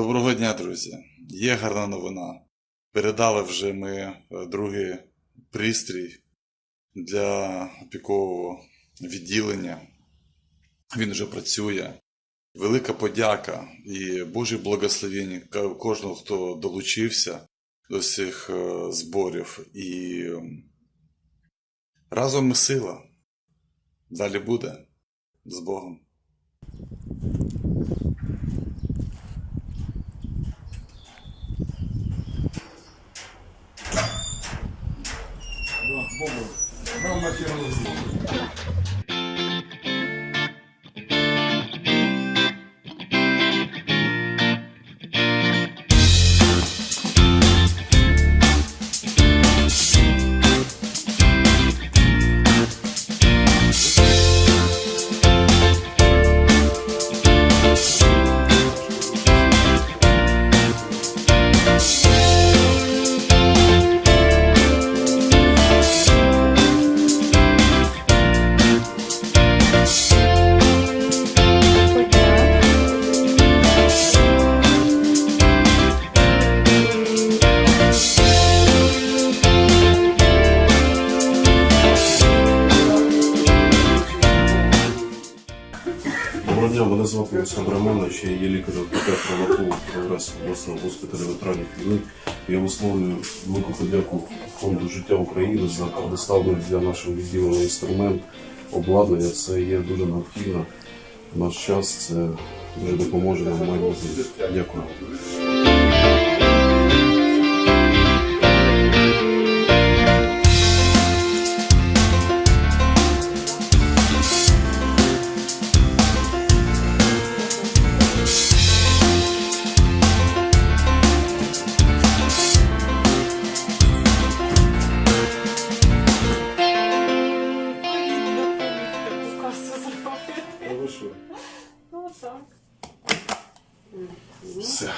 Доброго дня, друзі! Є гарна новина. Передали вже ми е, другий пристрій для опікового відділення. Він вже працює. Велика подяка і Божі благословення кожного, хто долучився до цих е, зборів. І разом ми сила. Далі буде. З Богом. Богу. Нам на сьогодні. Доброго дня, мене звати Олександр Романович, я є лікарем Праваку Прогрес обласного госпіталю ветеранів війни. Я висловлюю велику подяку Фонду життя України за предоставлений для нашого відділення інструмент, обладнання. Це є дуже необхідно. Наш час це дуже допоможе нам майбутнє. Дякую. 是啊。